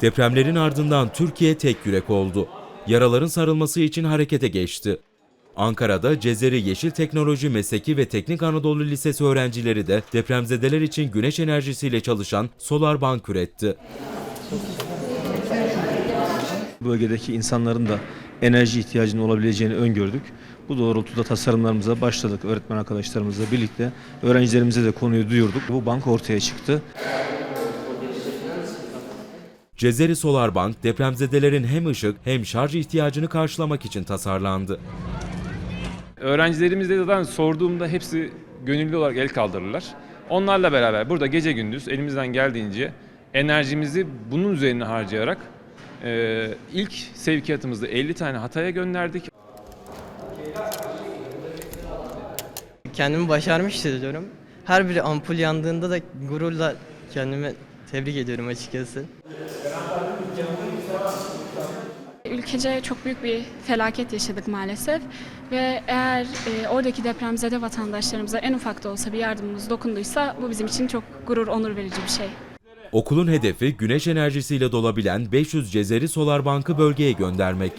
Depremlerin ardından Türkiye tek yürek oldu. Yaraların sarılması için harekete geçti. Ankara'da Cezeri Yeşil Teknoloji Mesleki ve Teknik Anadolu Lisesi öğrencileri de depremzedeler için güneş enerjisiyle çalışan solar bank üretti. bölgedeki insanların da enerji ihtiyacının olabileceğini öngördük. Bu doğrultuda tasarımlarımıza başladık öğretmen arkadaşlarımızla birlikte. Öğrencilerimize de konuyu duyurduk. Bu bank ortaya çıktı. Cezeri Solar Bank depremzedelerin hem ışık hem şarj ihtiyacını karşılamak için tasarlandı. Öğrencilerimizle zaten sorduğumda hepsi gönüllü olarak el kaldırırlar. Onlarla beraber burada gece gündüz elimizden geldiğince enerjimizi bunun üzerine harcayarak e, ilk sevkiyatımızda 50 tane Hatay'a gönderdik. Kendimi başarmış hissediyorum. Her bir ampul yandığında da gururla kendimi tebrik ediyorum açıkçası. Ülkece çok büyük bir felaket yaşadık maalesef ve eğer e, oradaki depremzede vatandaşlarımıza en ufak da olsa bir yardımımız dokunduysa bu bizim için çok gurur, onur verici bir şey. Okulun hedefi güneş enerjisiyle dolabilen 500 Cezeri Solar Bank'ı bölgeye göndermek.